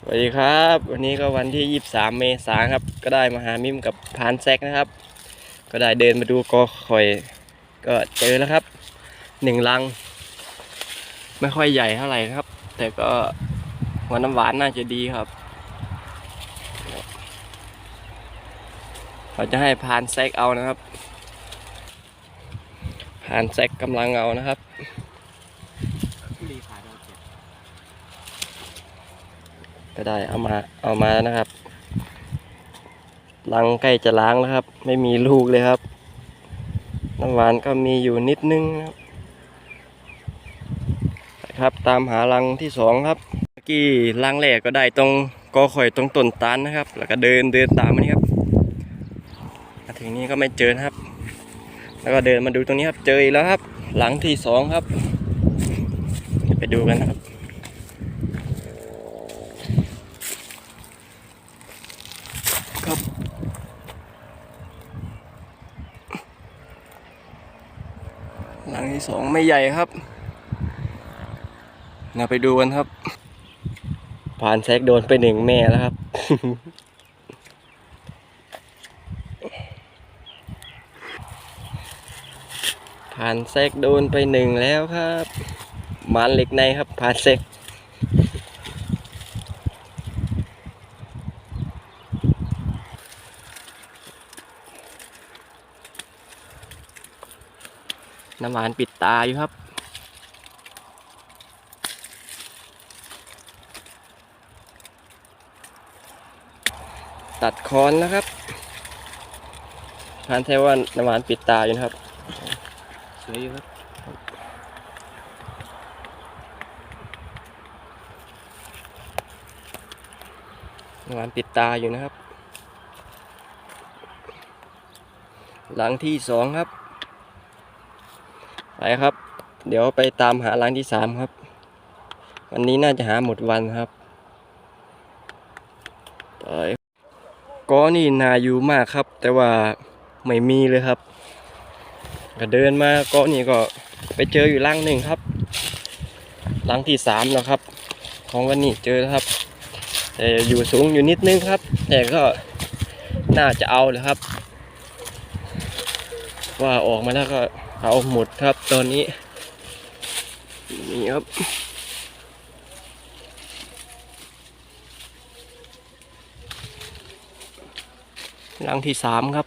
สวัสดีครับ วันนี้ก็วันที่ 23 เมษายนครับ ก็ได้มาหามิมกับพานแซกนะครับ ก็ได้เดินมาดูกอคอย ก็เจอแล้วครับหนึ่งลัง ไม่ค่อยใหญ่เท่าไหร่ครับ แต่ก็หัวน้ำหวานน่าจะดีครับเราจะให้พานแซกเอานะครับ พานแซกกำลังเอานะครับ ก็ได้เอามาเอามาแล้วนะครับลังใกล้จะล้างแล้วครับ ไม่มีลูกเลยครับ น้ำหวานก็มีอยู่นิดนึงนะครับครับตามหาลังที่สองครับเมื่อกี้ลังแรกก็ได้ตรงกอข่อยตรงต้นตาลนะครับ แล้วก็เดินเดินตามมานี่ครับมาถึงนี้ก็ไม่เจอครับ แล้วก็เดินมาดูตรงนี้ครับเจออีกแล้วครับ หลังที่สองครับ ไปดูกันนะครับ ที่สองไม่ใหญ่ครับเราไปดูกันครับผ่านแซกโดนไปหนึ่งแม่แล้วครับ ผ่านแซกโดนไปหนึ่งแล้วครับหมานเหล็กในครับผ่านแซก น้ำหวานปิดตาอยู่ครับ ตัดคอนนะครับพานเทว่าน้ำหวานปิดตาอยู่นะครับสวยอยู่ครับน้ำหวานปิดตาอยู่นะครับ หลังที่สองครับไป ครับ เดี๋ยวไปตามหาหลังที่สามครับ วันนี้น่าจะหาหมดวันครับไปก็นี่นาอยู่มากครับ แต่ว่าไม่มีเลยครับ ก็เดินมาก็นี่ก็ไปเจออยู่ลังหนึ่งครับลังที่สามแล้วครับ ของวันนี้เจอครับ แต่อยู่สูงอยู่นิดนึงครับ แต่ก็น่าจะเอาเลยครับ ว่าออกมาแล้วก็ เอาหมดครับตอนนี้ นี่ครับหลังที่สามครับ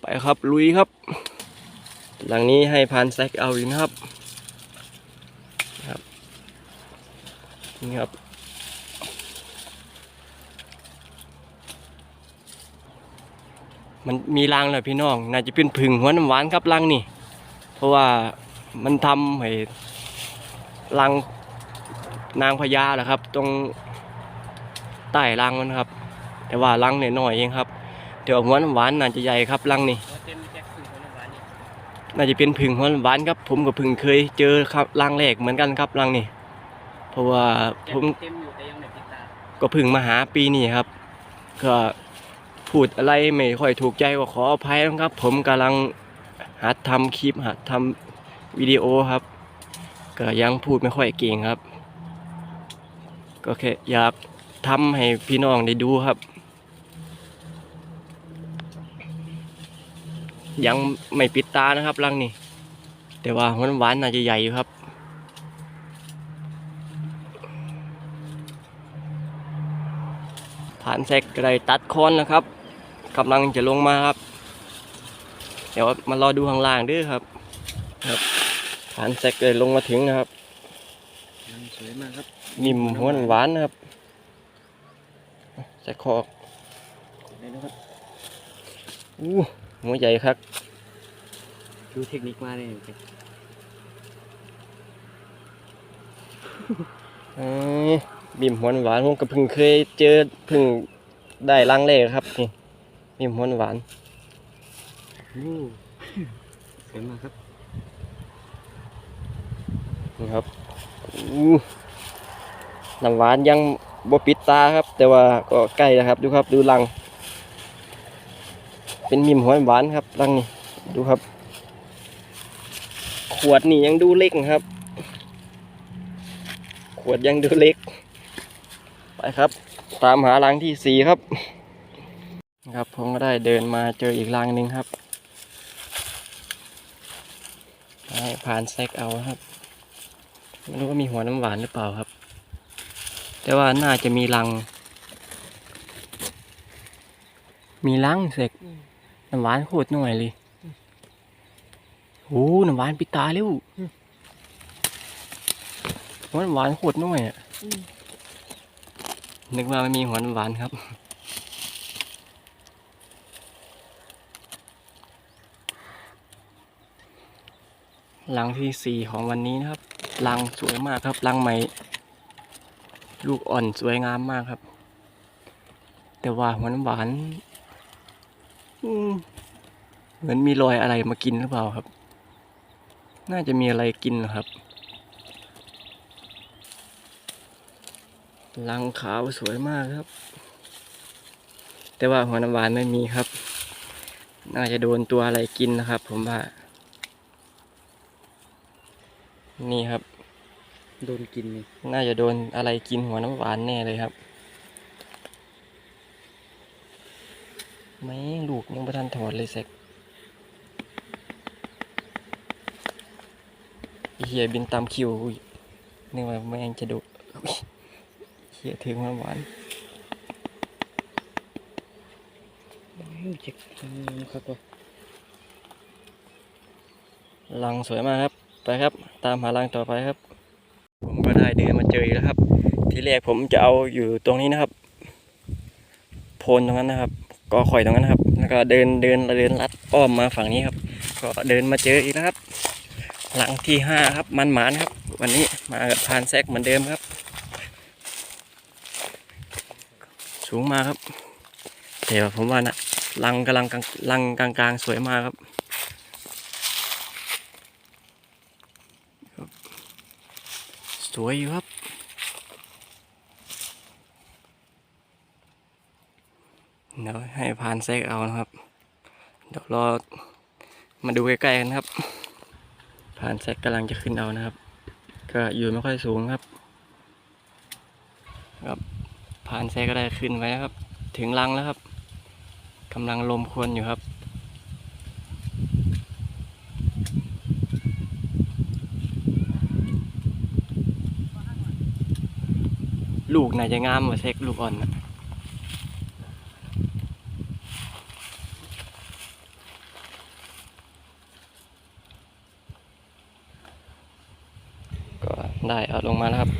ไปครับลุยครับ หลังนี้ให้พานแซกเอาอยู่นะครับ ครับ นี่ครับ มันมีรังเลยพี่น้อง น่าจะเป็นผึ่งหัวน้ำหวานครับรังนี่ เพราะว่ามันทำให้รังนางพญาแหละครับ ตรงใต้รังมันครับ แต่ว่ารังเนี่ยน้อยเองครับแต่ว่าหัวน้ำหวานน่าจะใหญ่ครับรังนี่เต็มแจ็คคือคนละวันนี่น่าจะเป็นผึ่งหัวน้ำหวานครับ ผมกับผึ่งเคยเจอครับรังแรกเหมือนกันครับรังนี่เพราะว่าผมเต็มอยู่แต่ยังไม่ติดตาก็เพึ่งมาหาปีนี้ครับ ก็ พูดอะไรไม่ค่อยถูกใจก็ขออภัยนะครับ ผมกำลังหัดทำคลิปหัดทำวิดีโอครับ ก็ยังพูดไม่ค่อยเก่งครับ ก็แค่อยากทำให้พี่น้องได้ดูครับ ยังไม่ปิดตานะครับรังนี่แต่ว่าหวานหวานๆน่าจะใหญ่อยู่ครับฐานแซกก็ได้ตัดคอนแล้วครับ กำลังจะลงมาครับ เดี๋ยวมารอดูข้างล่างด้วยครับ ครับฐานแซกเลยลงมาถึงนะครับยังสวยมากครับนิ่มหวานหวานนะครับแซกคอกเลยนะครับอู้หัวใหญ่ครับดูเทคนิคมาเลยเอ้ยบิ่มหวานหวานผมก็เพิ่งเคยเจอเพิ่งได้ลังแรกครับนี่บิ่ มหวานหวานโอ้สวยมากครับนี่ครับอู้น้ำหวานยังบ่ปิดตาครับ แต่ว่าก็ใกล้แล้วครับ ดูครับดูลัง เป็นมิมหวานหวานครับรังนี่ดูครับ ขวดนี่ยังดูเล็กนะครับวดยังดูเล็ก ไปครับ ตามหารังที่สี่ครับ ครับผมก็ได้เดินมาเจออีกรังหนึ่งครับให้ผ่านแซกเอาครับไม่รู้ว่ามีหัวน้ำหวานหรือเปล่าครับ แต่ว่าน่าจะมีรัง มีรังเสกน้ำหวานโคตรหน่อยเลยโอ้น้ำหวานปิดตาเร็วหัวน้ำหวานโคตรหน่อยอะนึกว่าไม่มีหัวน้ำหวานครับ ลังที่สี่ของวันนี้นะครับลังสวยมากครับลังใหม่ ลูกอ่อนสวยงามมากครับ แต่ว่าหัวน้ำหวานเหมือนมีรอยอะไรมากินหรือเปล่าครับ น่าจะมีอะไรกินนะครับลังขาวสวยมากครับ แต่ว่าหัวน้ำหวานไม่มีครับ น่าจะโดนตัวอะไรกินนะครับ ผมว่า นี่ครับ โดนกินนี่น่าจะโดนอะไรกินหัวน้ำหวานแน่เลยครับไม่ลูกยังไม่ทันถอดเลยเซ็กไอ้เฮียบินตามคิวอุ้ยนึกว่าแม่งจะดุอุ๊ยเฮียถึงหัวน้ำหวานเจ็บครับว่าลังสวยมากครับ ไปครับ ตามหาลังต่อไปครับ ผมก็ได้เดินมาเจออีกแล้วครับ ที่แรกผมจะเอาอยู่ตรงนี้นะครับ โพนตรงนั้นนะครับกอข่อยตรงนั้นนะครับ แล้วก็เดินเดินเดินลัดอ้อมมาฝั่งนี้ครับ ก็เดินมาเจออีกแล้วครับ หลังที่ห้าครับมันหมานครับ วันนี้มากับพานแซกเหมือนเดิมครับ สูงมากครับแต่ผมว่านะลังกำลังกลางลังกลางๆสวยมากครับ สวยอยู่ครับ เดี๋ยวให้พานแซกเอานะครับ เดี๋ยวรอมาดูใกล้ๆกันครับ พานแซกกำลังจะขึ้นเอานะครับ ก็อยู่ไม่ค่อยสูงครับ ครับพานแซกก็ได้ขึ้นไว้แล้วครับ ถึงรังแล้วครับกำลังลมควนอยู่ครับ ลูกน่าจะงามกว่าเซ็กลูกอ่อนนะก็ได้เอาลงมาแล้วครับ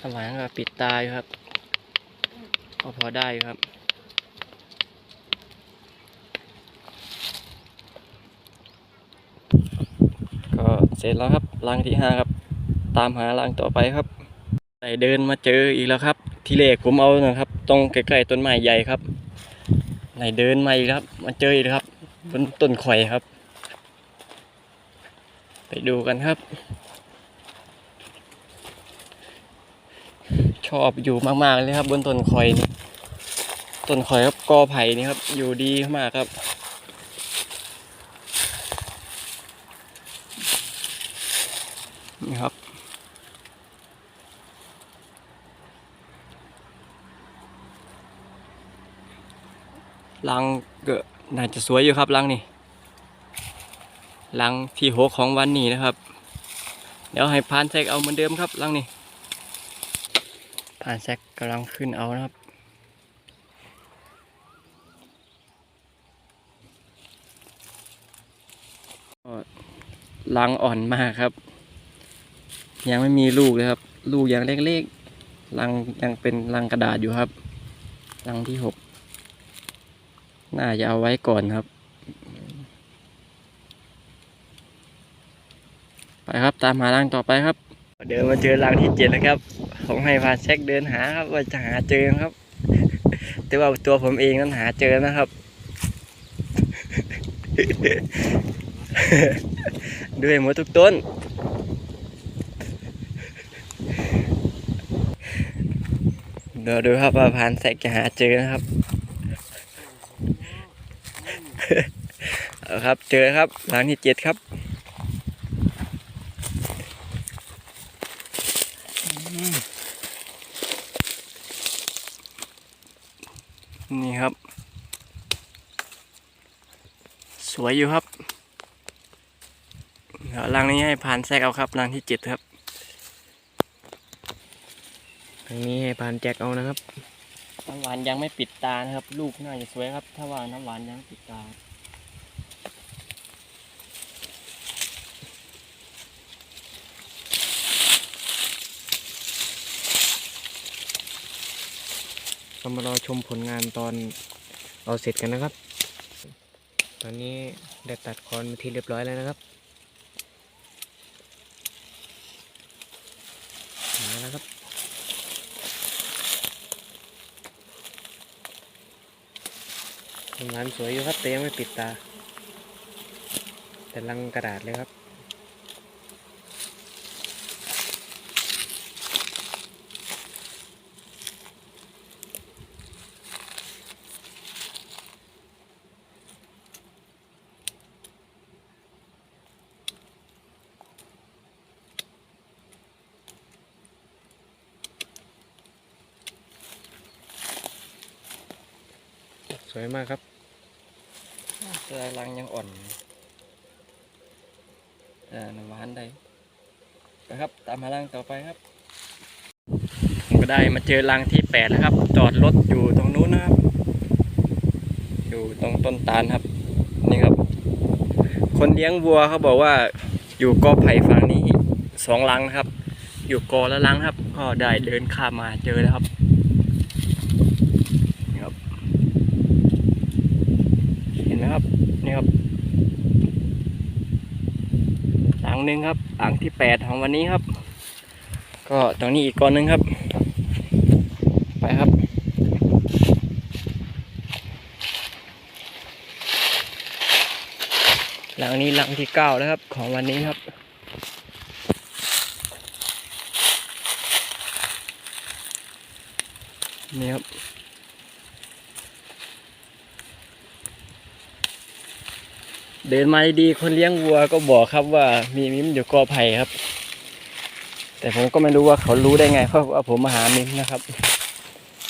ทำไมก็ปิดตาอยู่ครับก็พอได้อยู่ครับ ก็ เสร็จแล้วครับรังที่ห้าครับ ตามหารังต่อไปครับได้เดินมาเจออีกแล้วครับ ที่เลขผมเอานะครับตรงใกล้ๆต้นไม้ใหญ่ครับไหนเดินมาอีกแล้วครับ มาเจออีกแล้วครับบนต้นข่อยครับ ไปดูกันครับ ชอบอยู่มากๆเลยครับ บนต้นข่อยนี่ต้นข่อยครับกอไผ่นี่ครับ อยู่ดีมากครับ ลังก็น่าจะสวยอยู่ครับลังนี่ลังที่หกของวันนี้นะครับ เดี๋ยวให้พานแซกเอาเหมือนเดิมครับลังนี่พานแซกกำลังขึ้นเอานะครับลังอ่อนมากครับ ยังไม่มีลูกเลยครับ ลูกยังเล็กๆรังยังเป็นรังกระดาษอยู่ครับรังที่หก น่าจะเอาไว้ก่อนครับ ไปครับตามหารังต่อไปครับ เดินมาเจอรังที่เจ็ดแล้วครับ ผมให้พาเช็คเดินหาครับว่าจะหาเจอครับ แต่ว่าตัวผมเองนั้นหาเจอนะครับ ด้วยหมดทุกต้นเดี๋ยวดูครับว่าพานแสกจะหาเจอนะครับ ครับเจอครับหลังที่เจ็ดครับนี่ครับ สวยอยู่ครับเดี๋ยวรังนี้ให้ผ่านแซกเอาครับรังที่เจ็ดครับทางนี้ให้พานแจ็คเอานะครับ น้ำหวานยังไม่ปิดตานะครับ ลูกน่าจะสวยครับ ถ้าว่าน้ำหวานยังปิดตาเรามารอชมผลงานตอนเอาเสร็จกันนะครับ ตอนนี้ได้ตัดคอนมาที่เรียบร้อยแล้วนะครับมาแล้วครับ ผลงานสวยอยู่ครับแต่ยังไม่ปิดตา แต่ลังกระดาษเลยครับ สวยมากครับ เจอรังยังอ่อนอ่าน้ำหวานได้ไปครับ ตามมารังต่อไปครับผมก็ได้มาเจอรังที่แปดแล้วครับ จอดรถอยู่ตรงนู้นนะครับ อยู่ตรงต้นตาลครับ นี่ครับ คนเลี้ยงวัวเขาบอกว่า อยู่กอไผ่ฝั่งนี้สองลังนะครับ อยู่กอละลังครับ ก็ได้เดินข้ามมาเจอแล้วครับนี่ครับ เห็นไหมครับ นี่ครับหลั งหนึ่งครับหลังที่แปดของวันนี้ครับ ก็ตรงนี้อีกก้อนหนึ่งครับ ไปครับหลังนี้หลังที่เก้าแล้วครับ ของวันนี้ครับนี่ครับ เดินมาดีคนเลี้ยงวัวก็บอกครับว่ามีมิมอยู่กอไผ่ครับ แต่ผมก็ไม่รู้ว่าเขารู้ได้ไงเพราะว่าผมมาหามิมนะครับ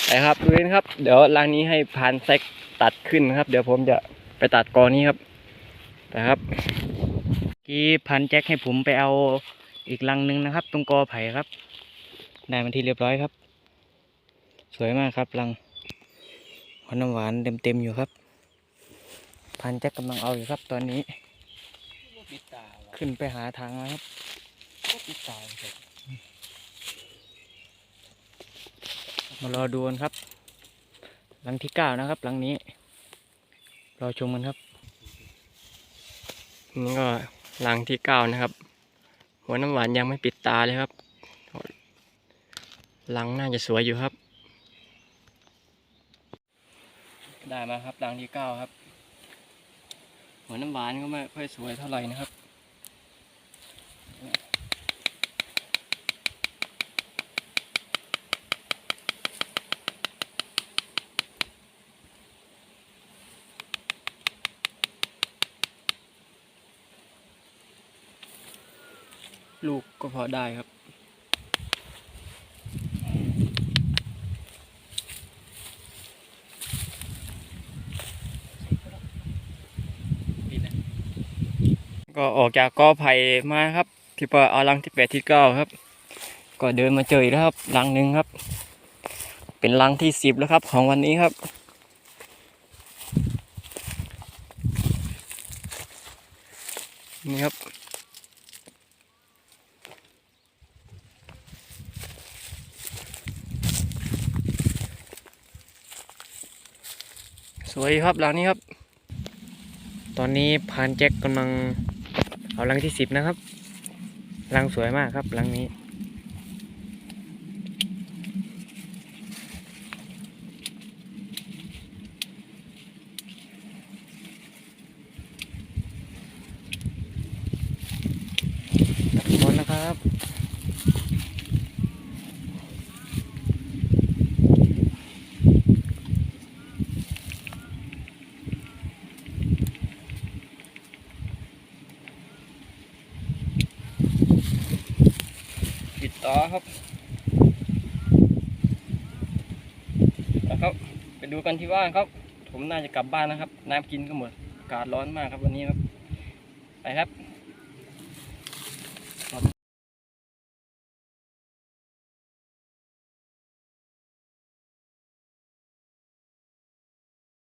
ไปครับดูนี่ครับ เดี๋ยวรางนี้ให้พานแซกตัดขึ้นครับ เดี๋ยวผมจะไปตัดกอนี้ครับนะครับกี้พันแจ็คให้ผมไปเอาอีกลังหนึ่งนะครับ ตรงกอไผ่ครับ ได้มาที่เรียบร้อยครับ สวยมากครับลังหวานน้ำหวานเต็มๆอยู่ครับ พันแจ็คกำลังเอาอยู่ครับตอนนี้ ขึ้นไปหาทางแล้วครับมารอดูกันครับ หลังที่เก้านะครับ หลังนี้ รอชมกันครับ นี่ก็รังที่เก้านะครับ หัวน้ำหวานยังไม่ปิดตาเลยครับรังน่าจะสวยอยู่ครับ ได้มาครับรังที่เก้าครับ หัวน้ำหวานก็ไม่ค่อยสวยเท่าไหร่นะครับลูกก็พอได้ครับ ก็ออกจากกอไผ่มาครับที่ปอเอาลังที่แปดที่เก้าครับ ก็เดินมาเจออีกแล้วครับลังหนึ่งครับ เป็นลังที่สิบแล้วครับ ของวันนี้ครับ นี่ครับสวยครับหลังนี้ครับ ตอนนี้พานแจ็คกำลัง เอาลังที่สิบนะครับ ลังสวยมากครับลังนี้ หมดแล้วครับ ต่อครับนะครับ ไปดูกันที่บ้านครับ ผมน่าจะกลับบ้านนะครับ น้ำกินก็หมดอากาศร้อนมากครับวันนี้ครับ ไปครับ